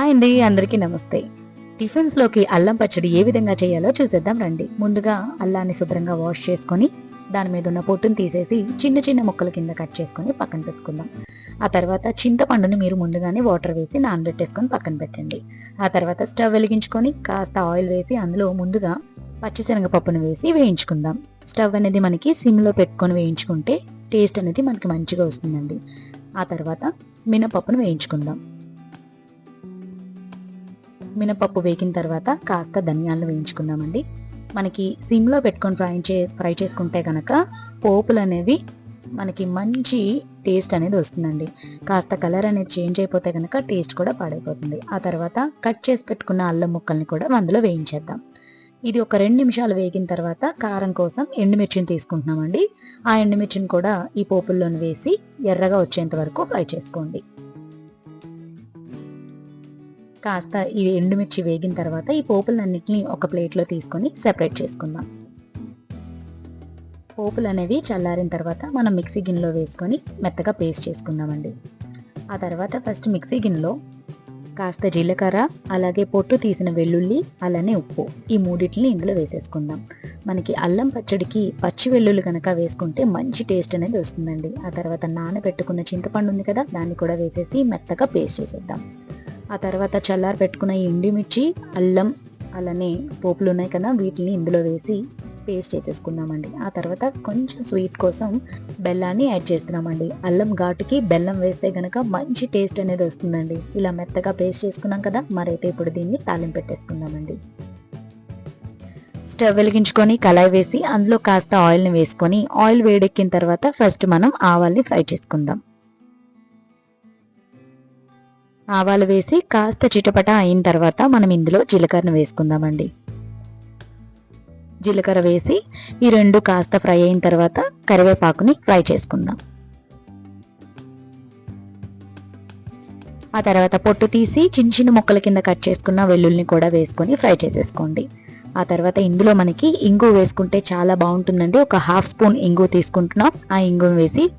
Hi అండి అందరికీ నమస్తే. టిఫిన్స్లోకి అల్లం పచ్చడి ఏ విధంగా చేయాలో చూసేద్దాం రండి. ముందుగా అల్లాన్ని శుభ్రంగా వాష్ చేసుకొని దాని మీద ఉన్న పొట్టును తీసేసి చిన్న చిన్న ముక్కల కింద కట్ చేసుకొని పక్కన పెట్టుకుందాం. ఆ తర్వాత చింతపండుని మీరు ముందుగానే వాటర్ వేసి నానబెట్టేసుకొని పక్కన పెట్టండి. ఆ తర్వాత స్టవ్ వెలిగించుకొని కాస్త ఆయిల్ వేసి అందులో ముందుగా పచ్చిశనగపప్పును వేసి వేయించుకుందాం. స్టవ్ అనేది మనకి సిమ్లో పెట్టుకొని వేయించుకుంటే టేస్ట్ అనేది మనకి మంచిగా వస్తుందండి. ఆ తర్వాత మినపప్పును వేయించుకుందాం. మినపప్పు వేగిన తర్వాత కాస్త ధనియాలను వేయించుకుందామండి. మనకి సిమ్లో పెట్టుకొని ఫ్రై చే ఫ్రై చేసుకుంటే కనుక పోపులు అనేవి మనకి మంచి టేస్ట్ అనేది వస్తుందండి. కాస్త కలర్ అనేది చేంజ్ అయిపోతే కనుక టేస్ట్ కూడా పాడైపోతుంది. ఆ తర్వాత కట్ చేసి పెట్టుకున్న అల్లం ముక్కల్ని కూడా అందులో వేయించేద్దాం. ఇది ఒక రెండు నిమిషాలు వేగిన తర్వాత కారం కోసం ఎండుమిర్చిని తీసుకుంటున్నామండి. ఆ ఎండుమిర్చిని కూడా ఈ పోపుల్లోని వేసి ఎర్రగా వచ్చేంత వరకు ఫ్రై చేసుకోండి. కాస్త ఈ ఎండుమిర్చి వేగిన తర్వాత ఈ పోపులన్నింటినీ ఒక ప్లేట్లో తీసుకొని సెపరేట్ చేసుకుందాం. పోపులు అనేవి చల్లారిన తర్వాత మనం మిక్సీ గిన్నెలో వేసుకొని మెత్తగా పేస్ట్ చేసుకుందామండి. ఆ తర్వాత ఫస్ట్ మిక్సీ గిన్నెలో కాస్త జీలకర్ర అలాగే పొట్టు తీసిన వెల్లుల్లి అలానే ఉప్పు ఈ మూడింటిని ఇందులో వేసేసుకుందాం. మనకి అల్లం పచ్చడికి పచ్చి వెల్లుల్లి కనుక వేసుకుంటే మంచి టేస్ట్ అనేది వస్తుందండి. ఆ తర్వాత నానబెట్టుకున్న చింతపండు ఉంది కదా దాన్ని కూడా వేసేసి మెత్తగా పేస్ట్ చేసేద్దాం. ఆ తర్వాత చల్లారి పెట్టుకున్న ఈ ఎండిమిర్చి అల్లం అలానే పోపులు ఉన్నాయి కదా వీటిని ఇందులో వేసి పేస్ట్ చేసేసుకున్నామండి ఆ తర్వాత కొంచెం స్వీట్ కోసం బెల్లాన్ని యాడ్ చేస్తున్నామండి. అల్లం ఘాటుకి బెల్లం వేస్తే గనక మంచి టేస్ట్ అనేది వస్తుందండి. ఇలా మెత్తగా పేస్ట్ చేసుకున్నాం కదా మరైతే ఇప్పుడు దీన్ని తాలింపు పెట్టేసుకుందామండి. స్టవ్ వెలిగించుకొని కళాయి వేసి అందులో కాస్త ఆయిల్ని వేసుకొని ఆయిల్ వేడెక్కిన తర్వాత ఫస్ట్ మనం ఆవాల్ని ఫ్రై చేసుకుందాం. ఆవాలు వేసి కాస్త చిటపట అయిన తర్వాత మనం ఇందులో జీలకర్ర వేసుకుందామండి. జీలకర్ర వేసి ఈ రెండు కాస్త ఫ్రై అయిన తర్వాత కరివేపాకుని ఫ్రై చేసుకుందాం. ఆ తర్వాత పొట్టు తీసి చిన్న చిన్న ముక్కల కింద కట్ చేసుకున్న వెల్లుల్ని కూడా వేసుకొని ఫ్రై చేసేసుకోండి. ఆ తర్వాత ఇందులో మనకి ఇంగు వేసుకుంటే చాలా బాగుంటుందండి. ఒక హాఫ్ స్పూన్ ఇంగు తీసుకుంటున్నాం. ఆ ఇంగు వేసి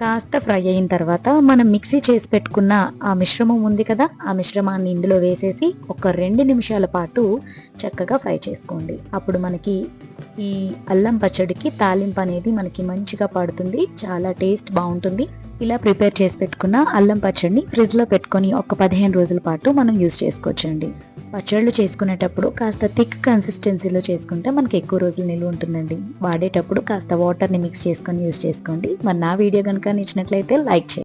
కాస్త ఫ్రై అయిన తర్వాత మనం మిక్సీ చేసి పెట్టుకున్న ఆ మిశ్రమం ఉంది కదా ఆ మిశ్రమాన్ని ఇందులో వేసేసి ఒక రెండు నిమిషాల పాటు చక్కగా ఫ్రై చేసుకోండి. అప్పుడు మనకి ఈ అల్లం పచ్చడికి తాలింపు అనేది మనకి మంచిగా పడుతుంది చాలా టేస్ట్ బాగుంటుంది. ఇలా ప్రిపేర్ చేసి పెట్టుకున్న అల్లం పచ్చడిని ఫ్రిడ్జ్లో పెట్టుకొని ఒక పదిహేను రోజుల పాటు మనం యూజ్ చేసుకోవచ్చండి. పచ్చళ్ళు చేసుకునేటప్పుడు కాస్త థిక్ కన్సిస్టెన్సీలో చేసుకుంటే మనకి ఎక్కువ రోజులు నిల్వ ఉంటుందండి. వాడేటప్పుడు కాస్త వాటర్ని మిక్స్ చేసుకొని యూజ్ చేసుకోండి. మరి నా వీడియో కనుక నచ్చినట్లయితే లైక్ చేయండి.